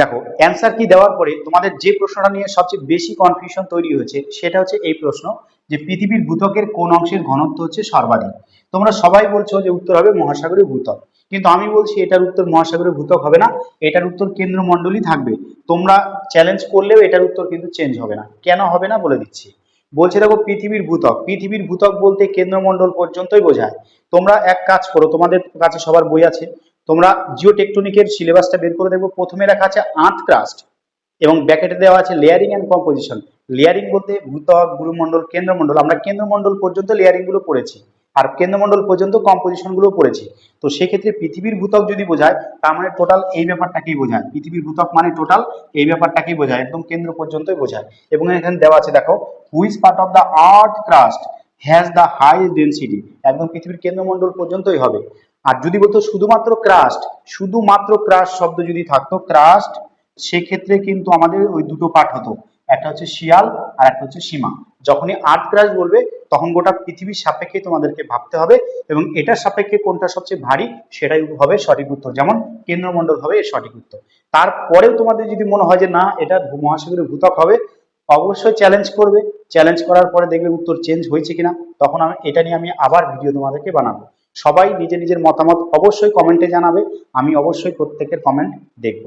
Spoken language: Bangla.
দেখো অ্যান্সার কি দেওয়ার পরে তোমাদের যে প্রশ্নটা নিয়ে সবচেয়ে বেশি কনফিউশন তৈরি হয়েছে, সেটা হচ্ছে এই প্রশ্ন যে পৃথিবীর ভূত্বকের কোন অংশের ঘনত্ব হচ্ছে সর্বাধিক। তোমরা সবাই বলছো যে উত্তর হবে মহাসাগরীয় ভূত্বক কিন্তু আমি বলছি এটার উত্তর মহাসাগরীয় ভূতক হবে না, এটার উত্তর কেন্দ্রমণ্ডলই থাকবে। তোমরা চ্যালেঞ্জ করলেও এটার উত্তর কিন্তু চেঞ্জ হবে না। কেন হবে না বলে দিচ্ছি। বলছে দেখো, পৃথিবীর ভূতক। পৃথিবীর ভূতক বলতে কেন্দ্রমণ্ডল পর্যন্তই বোঝায়। তোমরা এক কাজ করো, তোমাদের কাছে সবার বই আছে। তোমরা জিও টেকটনিকের সিলেবাসটা বের করে দেখব। প্রথমে রাখা আছে আর্থ ক্রাস্ট এবং ব্যাকেটে দেওয়া আছে লেয়ারিং অ্যান্ড কম্পোজিশন। লেয়ারিং বলতে ভূত্বক গুরুমণ্ডল, কেন্দ্রমণ্ডল। আমরা কেন্দ্রমণ্ডল পর্যন্ত লেয়ারিংগুলো পড়েছি আর কেন্দ্রমণ্ডল পর্যন্ত কম্পোজিশনগুলো পড়েছি। তো সেক্ষেত্রে পৃথিবীর ভূতক যদি বোঝায়, তার মানে টোটাল এই ব্যাপারটাকেই বোঝায়। পৃথিবীর ভূতক মানে টোটাল এই ব্যাপারটাকেই বোঝায়, একদম কেন্দ্র পর্যন্তই বোঝায়। এবং এখানে দেওয়া আছে, দেখো which part of the earth crust has the high density একদম পৃথিবীর কেন্দ্রমণ্ডল পর্যন্তই হবে। আর যদি বলতো শুধুমাত্র ক্রাস্ট শুধুমাত্র ক্রাস্ট শব্দ যদি থাকতো ক্রাস্ট সেক্ষেত্রে কিন্তু আমাদের ওই দুটো পাঠ হতো। একটা হচ্ছে শিয়াল আর একটা হচ্ছে সীমা। যখনই আর্থ ক্রাশ বলবে, তখন গোটা পৃথিবীর সাপেক্ষে তোমাদেরকে ভাবতে হবে এবং এটার সাপেক্ষে কোনটা সবচেয়ে ভারী, সেটাই হবে সঠিক উত্তর। যেমন কেন্দ্রমণ্ডল হবে এর সঠিক উত্তর। তারপরেও তোমাদের যদি মনে হয় যে না, এটা মহাসাগরের ভূতক হবে অবশ্যই চ্যালেঞ্জ করবে। চ্যালেঞ্জ করার পরে দেখবে উত্তর চেঞ্জ হয়েছে কিনা। তখন আমি, এটা নিয়ে আমি আবার ভিডিও তোমাদেরকে বানাবো। সবাই নিজের নিজের মতামত অবশ্যই কমেন্টে জানাবে। আমি অবশ্যই প্রত্যেকের কমেন্ট দেখব।